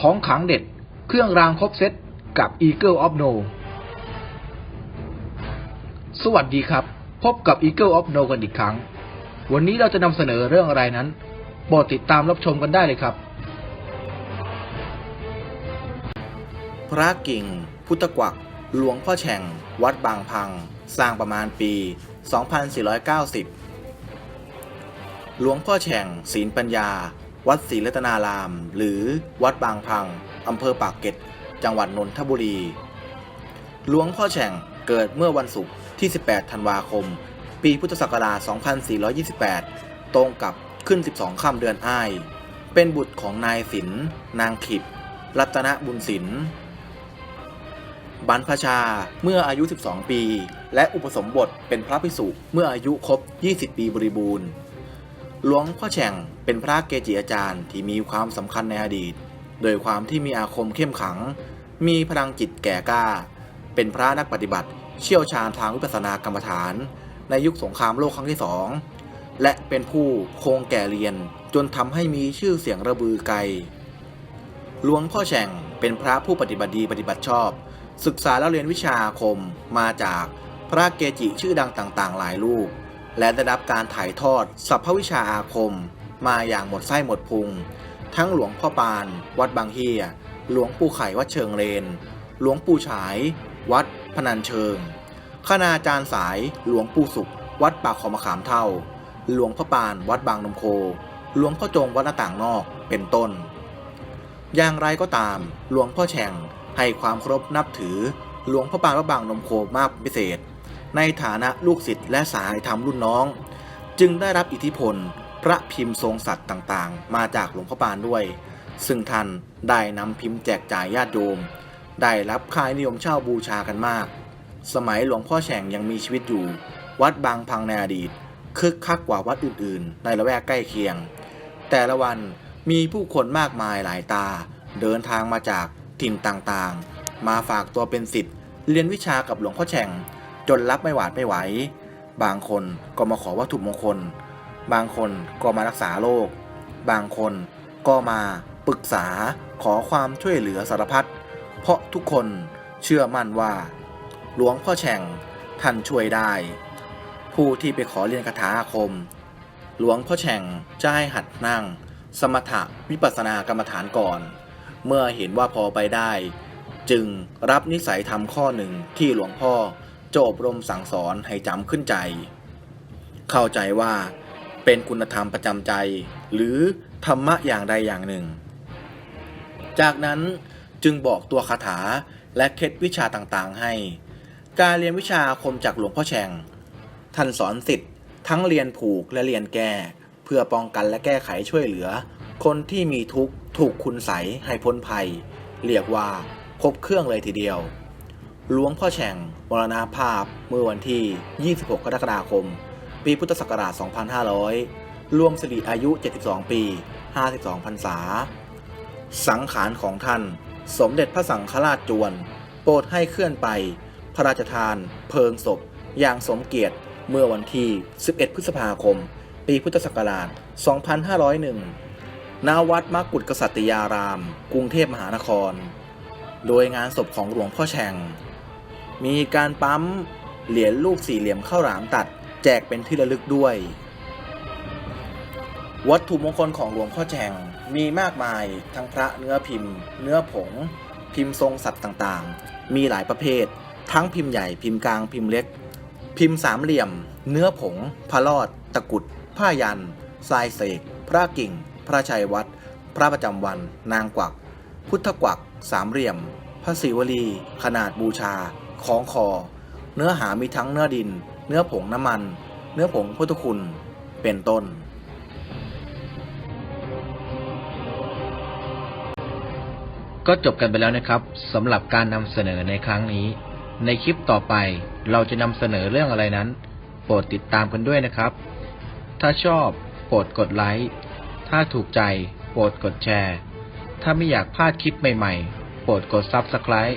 ของขังเด็ด เครื่องรางครบเซตกับ Eagle of No สวัสดีครับ พบกับ Eagle of No กันอีกครั้ง วันนี้เราจะนำเสนอเรื่องอะไรนั้นโปรดติดตามรับชมกันได้เลยครับ พระกิ่ง พุทธกวัก หลวงพ่อแฉ่ง วัดบางพัง สร้างประมาณปี 2490 หลวงพ่อแฉ่งศีลปัญญา วัดศรีรัตนาราม หรือวัดบางพัง อำเภอปากเกร็ด จังหวัดนนทบุรี หลวงพ่อแฉ่งเกิดเมื่อวันศุกร์ที่ 18 ธันวาคม ปีพุทธศักราช 2428 ตรงกับขึ้น 12 ค่ำเดือนอ้าย เป็นบุตรของนายศิลป์นางขิบ รัตนบุญศิลบรรพชาเมื่ออายุ 12 ปี และอุปสมบทเป็นพระภิกษุเมื่ออายุครบ 20 ปีบริบูรณ์ หลวงพ่อแฉ่งเป็นพระเกจิอาจารย์ที่มีความสำคัญในอดีต โดยความที่มีอาคมเข้มขัง มีพลังจิตแก่กล้า เป็นพระนักปฏิบัติ เชี่ยวชาญทางวิปัสสนากรรมฐาน ในยุคสงครามโลกครั้งที่สองและเป็นผู้โคงแก่เรียนจนทำให้มีชื่อเสียงระบือไกล หลวงพ่อแฉ่งเป็นพระผู้ปฏิบัติดีปฏิบัติชอบ ศึกษาและเรียนวิชาอาคมมาจากพระเกจิชื่อดังต่างๆ หลายรูป และได้รับการถ่ายทอดสรรพวิชาอาคม มาอย่างหมดไส้หมดพุง ทั้งหลวงพ่อปาน วัดบางเฮีย หลวงปู่ไข่วัดเชิงเลน หลวงปู่ฉาย วัดพนัญเชิง คณาจารย์สายหลวงปู่สุข วัดปากคอมะขามเท่า หลวงพ่อปาน วัดบางนมโค หลวงพ่อจงวัดหน้าต่างนอกเป็นต้น อย่างไรก็ตาม หลวงพ่อแฉ่งให้ความเคารพนับถือ หลวงพ่อปานวัดบางนมโคมากพิเศษ ในฐานะลูกศิษย์และสายธรรมรุ่นน้อง จึงได้รับอิทธิพล พระพิมพ์ทรงสัตว์ต่างๆ มาจากหลวงพ่อปานด้วย ซึ่งท่านได้นำพิมพ์แจกจ่ายญาติโยม ได้รับค่ายนิยมเช่าบูชากันมาก สมัยหลวงพ่อแฉ่งยังมีชีวิตอยู่ วัดบางพังในอดีตคึกคักกว่าวัดอื่นๆ ในละแวกใกล้เคียง แต่ละวันมีผู้คนมากมายหลายตา เดินทางมาจากถิ่นต่างๆ มาฝากตัวเป็นศิษย์เรียนวิชากับหลวงพ่อแฉ่ง จนรับไม่หวาดไม่ไหว บางคนก็มาขอวัตถุมงคล บางคนก็มารักษาโรค บางคนก็มาปรึกษาขอความช่วยเหลือสารพัด เพราะทุกคนเชื่อมั่นว่า หลวงพ่อแฉ่งท่านช่วยได้ ผู้ที่ไปขอเรียนคาถาอาคม หลวงพ่อแฉ่งจะให้หัดนั่ง สมถะวิปัสสนากรรมฐานก่อน เมื่อเห็นว่าพอไปได้ จึงรับนิสัยทำข้อหนึ่งที่หลวงพ่อ โจอบรมสั่งสอนให้จำขึ้นใจ เข้าใจว่าเป็นคุณธรรมประจำใจ หรือธรรมะอย่างใดอย่างหนึ่ง จากนั้นจึงบอกตัวคาถาและเคล็ดวิชาต่างๆให้ การเรียนวิชาคมจากหลวงพ่อแฉ่งท่านสอนสิทธิ์ทั้งเรียนผูกและเรียนแก้ เพื่อป้องกันและแก้ไขช่วยเหลือ คนที่มีทุกข์ถูกคุณใสให้พ้นภัย เรียกว่าครบเครื่องเลยทีเดียว หลวงพ่อแฉ่งมรณภาพเมื่อวันที่ 26 กรกฎาคม ปีพุทธศักราช 2500 รวมสิริอายุ 72 ปี 52 พรรษา สังขารของท่าน สมเด็จพระสังฆราชจวน โปรดให้เคลื่อนไป พระราชทาน เพลิงศพ อย่างสมเกียรติเมื่อวันที่ 11 พฤษภาคม ปีพุทธศักราช 2501 ณ วัดมกุฎกษัตริยาราม กรุงเทพมหานคร โดยงานศพของหลวงพ่อแฉ่ง มีการปั๊มเหรียญรูปสี่เหลี่ยมข้าวหลามตัด แจกเป็นที่ระลึกด้วย วัตถุมงคลของหลวงพ่อแฉ่งมีมากมายทั้งพระเนื้อพิมพ์ เนื้อผง พิมพ์ทรงสัตว์ต่างๆ มีหลายประเภท ทั้งพิมพ์ใหญ่พิมพ์กลางพิมพ์เล็ก พิมพ์สามเหลี่ยม เนื้อผงพระลอด ตะกุด ผ้ายันทรายเสก พระกิ่ง พระชัยวัด พระประจำวัน นางกวัก พุทธกวัก สามเหลี่ยม พระศิวลี ขนาดบูชา ของคอ เนื้อหามีทั้งเนื้อดิน เนื้อผงน้ำมัน เนื้อผงพุทธคุณ เป็นต้น ก็จบกันไปแล้วนะครับสำหรับการนำเสนอในครั้งนี้ ในคลิปต่อไปเราจะนำเสนอเรื่องอะไรนั้น โปรดติดตามกันด้วยนะครับ ถ้าชอบโปรดกดไลค์ ถ้าถูกใจโปรดกดแชร์ ถ้าไม่อยากพลาดคลิปใหม่ๆ โปรดกด Subscribe